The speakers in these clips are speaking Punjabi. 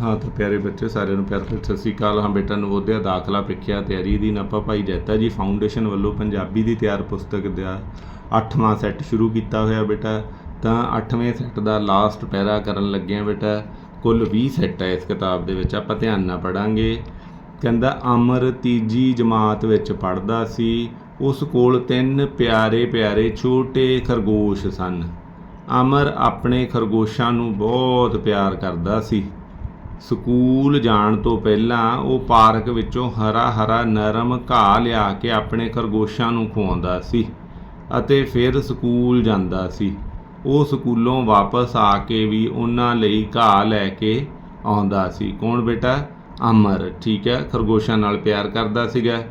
ਹਾਂ, ਤਾਂ ਪਿਆਰੇ ਬੱਚੇ ਸਾਰਿਆਂ ਨੂੰ ਪਿਆਰ ਭਰੀ ਸਤਿ ਸ਼੍ਰੀ ਅਕਾਲ। ਹਾਂ ਬੇਟਾ, ਨਵੋਦਿਆ ਦਾਖਲਾ ਪ੍ਰੀਖਿਆ ਤਿਆਰੀ ਦੀ ਨਪਾ ਭਾਈ ਜੈਤਾ ਜੀ ਫਾਊਂਡੇਸ਼ਨ ਵੱਲੋਂ ਪੰਜਾਬੀ ਦੀ ਤਿਆਰ ਪੁਸਤਕ ਦਾ 8ਵਾਂ ਸੈੱਟ ਸ਼ੁਰੂ ਕੀਤਾ ਹੋਇਆ ਬੇਟਾ। ਤਾਂ 8ਵੇਂ ਸੈੱਟ ਦਾ ਲਾਸਟ ਪੈਰਾ ਕਰਨ ਲੱਗੇ ਆ ਬੇਟਾ। ਕੁੱਲ 20 ਸੈੱਟ ਹੈ ਇਸ ਕਿਤਾਬ ਦੇ ਵਿੱਚ, ਆਪਾਂ ਧਿਆਨ ਨਾਲ ਪੜਾਂਗੇ। ਕਹਿੰਦਾ, ਅਮਰ ਤੀਜੀ ਜਮਾਤ ਵਿੱਚ ਪੜਦਾ ਸੀ, ਉਸ ਕੋਲ ਤਿੰਨ ਪਿਆਰੇ ਪਿਆਰੇ ਛੋਟੇ ਖਰਗੋਸ਼ ਸਨ। ਅਮਰ ਆਪਣੇ ਖਰਗੋਸ਼ਾਂ ਨੂੰ ਬਹੁਤ ਪਿਆਰ ਕਰਦਾ ਸੀ। ਸਕੂਲ ਜਾਣ ਤੋਂ ਪਹਿਲਾਂ ਉਹ ਪਾਰਕ ਵਿੱਚੋਂ ਹਰਾ ਹਰਾ ਨਰਮ ਘਾਹ ਲਿਆ ਕੇ ਆਪਣੇ ਖਰਗੋਸ਼ਾਂ ਨੂੰ ਖਵਾਉਂਦਾ ਸੀ ਅਤੇ ਫਿਰ ਸਕੂਲ ਜਾਂਦਾ ਸੀ। ਉਹ ਸਕੂਲੋਂ ਵਾਪਸ ਆ ਕੇ ਵੀ ਉਹਨਾਂ ਲਈ ਘਾਹ ਲੈ ਕੇ ਆਉਂਦਾ ਸੀ। ਕੌਣ ਬੇਟਾ? ਅਮਰ, ਠੀਕ ਹੈ, ਖਰਗੋਸ਼ਾਂ ਨਾਲ ਪਿਆਰ ਕਰਦਾ ਸੀਗਾ।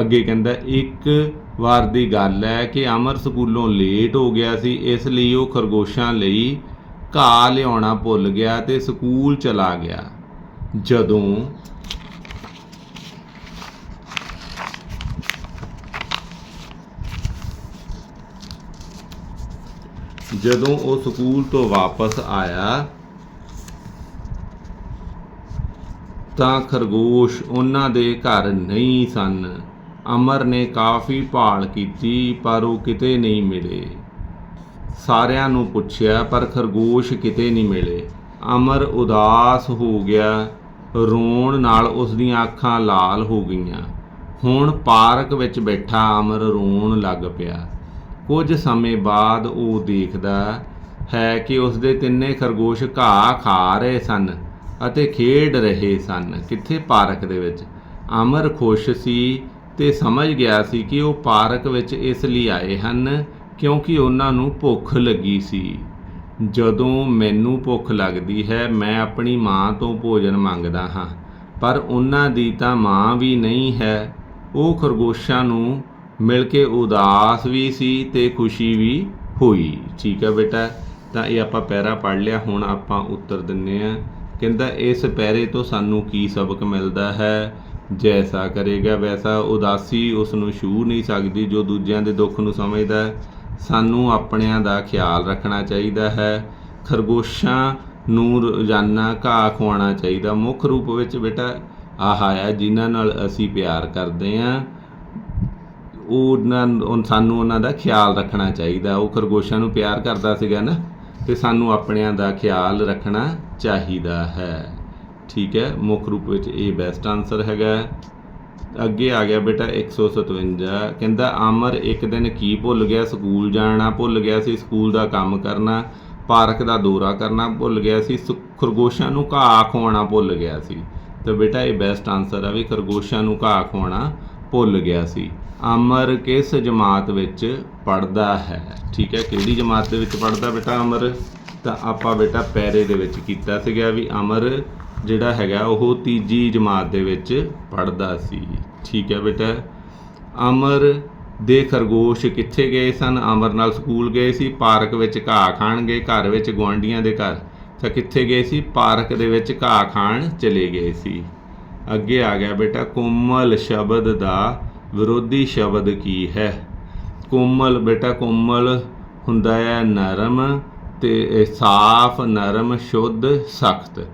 ਅੱਗੇ ਕਹਿੰਦਾ, ਇੱਕ ਵਾਰ ਦੀ ਗੱਲ ਹੈ ਕਿ ਅਮਰ ਸਕੂਲੋਂ ਲੇਟ ਹੋ ਗਿਆ ਸੀ, ਇਸ ਲਈ ਉਹ ਖਰਗੋਸ਼ਾਂ ਲਈ ਘਾਹ ਲਿਆਉਣਾ ਭੁੱਲ ਗਿਆ ਤੇ ਸਕੂਲ ਚਲਾ ਗਿਆ। ਜਦੋਂ ਜਦੋਂ ਉਹ ਸਕੂਲ ਤੋਂ ਵਾਪਸ ਆਇਆ, ਤਾਂ ਖਰਗੋਸ਼ ਉਹਨਾਂ ਦੇ ਘਰ ਨਹੀਂ ਸਨ। ਅਮਰ ਨੇ ਕਾਫੀ ਭਾਲ ਕੀਤੀ, ਪਰ ਉਹ ਕਿਤੇ ਨਹੀਂ ਮਿਲੇ। ਸਾਰਿਆਂ ਨੂੰ ਪੁੱਛਿਆ, ਪਰ ਖਰਗੋਸ਼ ਕਿਤੇ ਨਹੀਂ ਮਿਲੇ। ਅਮਰ ਉਦਾਸ ਹੋ ਗਿਆ। ਰੋਣ ਨਾਲ ਉਸ ਦੀਆਂ ਅੱਖਾਂ ਲਾਲ ਹੋ ਗਈਆਂ। ਹੁਣ ਪਾਰਕ ਵਿੱਚ ਬੈਠਾ ਅਮਰ ਰੋਣ ਲੱਗ ਪਿਆ। ਕੁਝ ਸਮੇਂ ਬਾਅਦ ਉਹ ਦੇਖਦਾ ਹੈ ਕਿ ਉਸ ਦੇ ਤਿੰਨੇ ਖਰਗੋਸ਼ ਘਾਹ ਖਾ ਰਹੇ ਸਨ ਅਤੇ ਖੇਡ ਰਹੇ ਸਨ ਕਿੱਥੇ ਪਾਰਕ ਦੇ ਵਿੱਚ। ਅਮਰ ਖੁਸ਼ ਸੀ ਤੇ ਸਮਝ ਗਿਆ ਸੀ ਕਿ ਉਹ ਪਾਰਕ ਵਿੱਚ ਇਸ ਲਈ ਆਏ ਹਨ ਕਿਉਂਕਿ ਉਹਨਾਂ ਨੂੰ ਭੁੱਖ ਲੱਗੀ ਸੀ। ਜਦੋਂ ਮੈਨੂੰ ਭੁੱਖ ਲੱਗਦੀ ਹੈ, ਮੈਂ ਆਪਣੀ ਮਾਂ ਤੋਂ ਭੋਜਨ ਮੰਗਦਾ ਹਾਂ, ਪਰ ਉਹਨਾਂ ਦੀ ਤਾਂ ਮਾਂ ਵੀ ਨਹੀਂ ਹੈ। ਉਹ ਖਰਗੋਸ਼ਾਂ ਨੂੰ ਮਿਲ ਕੇ ਉਦਾਸ ਵੀ ਸੀ ਤੇ ਖੁਸ਼ੀ ਵੀ ਹੋਈ। ਠੀਕ ਹੈ ਬੇਟਾ, ਤਾਂ ਇਹ ਆਪਾਂ ਪੈਰਾ ਪੜ ਲਿਆ, ਹੁਣ ਆਪਾਂ ਉੱਤਰ ਦਿੰਨੇ ਆ ਕਹਿੰਦਾ, ਇਸ ਪੈਰੇ ਤੋਂ ਸਾਨੂੰ ਕੀ ਸਬਕ ਮਿਲਦਾ ਹੈ? ਜੈਸਾ ਕਰੇਗਾ, ਵੈਸਾ ਉਦਾਸੀ ਉਸ ਨੂੰ ਛੂ ਨਹੀਂ ਸਕਦੀ, ਜੋ ਦੂਜਿਆਂ ਦੇ ਦੁੱਖ ਨੂੰ ਸਮਝਦਾ ਹੈ। ਸਾਨੂੰ ਆਪਣਿਆਂ ਦਾ ਖਿਆਲ ਰੱਖਣਾ ਚਾਹੀਦਾ ਹੈ। ਖਰਗੋਸ਼ਾਂ ਨੂੰ ਰੋਜ਼ਾਨਾ ਘਾਹ ਖਵਾਉਣਾ ਚਾਹੀਦਾ। ਮੁੱਖ ਰੂਪ ਵਿੱਚ ਬੇਟਾ ਆਹ ਆ ਜਿਨ੍ਹਾਂ ਨਾਲ ਅਸੀਂ ਪਿਆਰ ਕਰਦੇ ਆਂ ਉਹਨਾਂ ਸਾਨੂੰ ਉਹਨਾਂ ਦਾ ਖਿਆਲ ਰੱਖਣਾ ਚਾਹੀਦਾ। ਉਹ ਖਰਗੋਸ਼ਾਂ ਨੂੰ ਪਿਆਰ ਕਰਦਾ ਸੀਗਾ ਨਾ, ਤੇ ਸਾਨੂੰ ਆਪਣਿਆਂ ਦਾ ਖਿਆਲ ਰੱਖਣਾ ਚਾਹੀਦਾ ਹੈ। ਠੀਕ ਹੈ, ਮੁੱਖ ਰੂਪ ਵਿੱਚ ਇਹ ਬੈਸਟ ਆਨਸਰ ਹੈਗਾ। ਅੱਗੇ ਆ ਗਿਆ ਬੇਟਾ 157 ਕਹਿੰਦਾ, ਅਮਰ, ਇੱਕ ਦਿਨ ਕੀ ਭੁੱਲ ਗਿਆ? ਸਕੂਲ ਜਾਣਾ ਭੁੱਲ ਗਿਆ ਸੀ, ਸਕੂਲ ਦਾ ਕੰਮ ਕਰਨਾ, ਪਾਰਕ ਦਾ ਦੌਰਾ ਕਰਨਾ ਭੁੱਲ ਗਿਆ ਸੀ, ਸੁ- ਖਰਗੋਸ਼ਾਂ ਨੂੰ ਘਾਹ ਖਵਾਉਣਾ ਭੁੱਲ ਗਿਆ ਸੀ। ਤਾਂ ਬੇਟਾ, ਇਹ ਬੈਸਟ ਆਨਸਰ ਆ ਵੀ ਖਰਗੋਸ਼ਾਂ ਨੂੰ ਘਾਹ ਖਵਾਉਣਾ ਭੁੱਲ ਗਿਆ ਸੀ। ਅਮਰ ਕਿਸ ਜਮਾਤ ਵਿੱਚ ਪੜਦਾ ਹੈ? ਠੀਕ ਹੈ, ਕਿਹੜੀ ਜਮਾਤ ਦੇ ਵਿੱਚ ਪੜਦਾ ਬੇਟਾ ਅਮਰ? ਤਾਂ ਆਪਾਂ ਬੇਟਾ ਪੈਰੇ ਦੇ ਵਿੱਚ ਕੀਤਾ ਸੀਗਾ ਵੀ ਅਮਰ ਜਿਹੜਾ ਹੈਗਾ, ਉਹ ਤੀਜੀ ਜਮਾਤ ਦੇ ਵਿੱਚ ਪੜਦਾ ਸੀ। ਠੀਕ ਹੈ ਬੇਟਾ। ਅਮਰ ਦੇ ਖਰਗੋਸ਼ ਕਿੱਥੇ ਗਏ ਸਨ? ਅਮਰ ਨਾਲ ਸਕੂਲ ਗਏ ਸੀ, ਪਾਰਕ ਵਿੱਚ ਘਾਹ ਖਾਣ ਗਏ, ਘਰ ਵਿੱਚ ਗੁਆਂਢੀਆਂ ਦੇ ਘਰ। ਤਾਂ ਕਿੱਥੇ ਗਏ ਸੀ? ਪਾਰਕ ਦੇ ਵਿੱਚ ਘਾਹ ਖਾਣ ਚਲੇ ਗਏ ਸੀ। ਅੱਗੇ ਆ ਗਿਆ ਬੇਟਾ, ਕੋਮਲ ਸ਼ਬਦ ਦਾ ਵਿਰੋਧੀ ਸ਼ਬਦ ਕੀ ਹੈ? ਕੋਮਲ ਬੇਟਾ, ਕੋਮਲ ਹੁੰਦਾ ਹੈ ਨਰਮ ਤੇ ਸਾਫ਼, ਨਰਮ, ਸ਼ੁੱਧ, ਸਖਤ।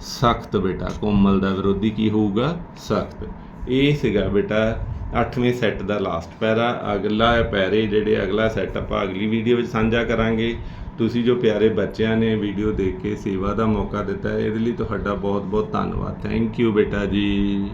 ਸਖਤ ਬੇਟਾ, ਕੋਮਲ ਦਾ ਵਿਰੋਧੀ ਕੀ ਹੋਊਗਾ? ਸਖਤ। ਇਹ ਸੀਗਾ ਬੇਟਾ 8ਵੇਂ ਸੈੱਟ ਦਾ ਲਾਸਟ ਪੈਰਾ। ਅਗਲਾ ਪੈਰੇ ਜਿਹੜੇ ਅਗਲਾ ਸੈੱਟ ਆਪਾਂ ਅਗਲੀ ਵੀਡੀਓ ਵਿੱਚ ਸਾਂਝਾ ਕਰਾਂਗੇ। ਤੁਸੀਂ ਜੋ ਪਿਆਰੇ ਬੱਚਿਆਂ ਨੇ ਵੀਡੀਓ ਦੇਖ ਕੇ ਸੇਵਾ ਦਾ ਮੌਕਾ ਦਿੱਤਾ, ਇਹਦੇ ਲਈ ਤੁਹਾਡਾ ਬਹੁਤ ਬਹੁਤ ਧੰਨਵਾਦ। ਥੈਂਕ ਯੂ ਬੇਟਾ ਜੀ।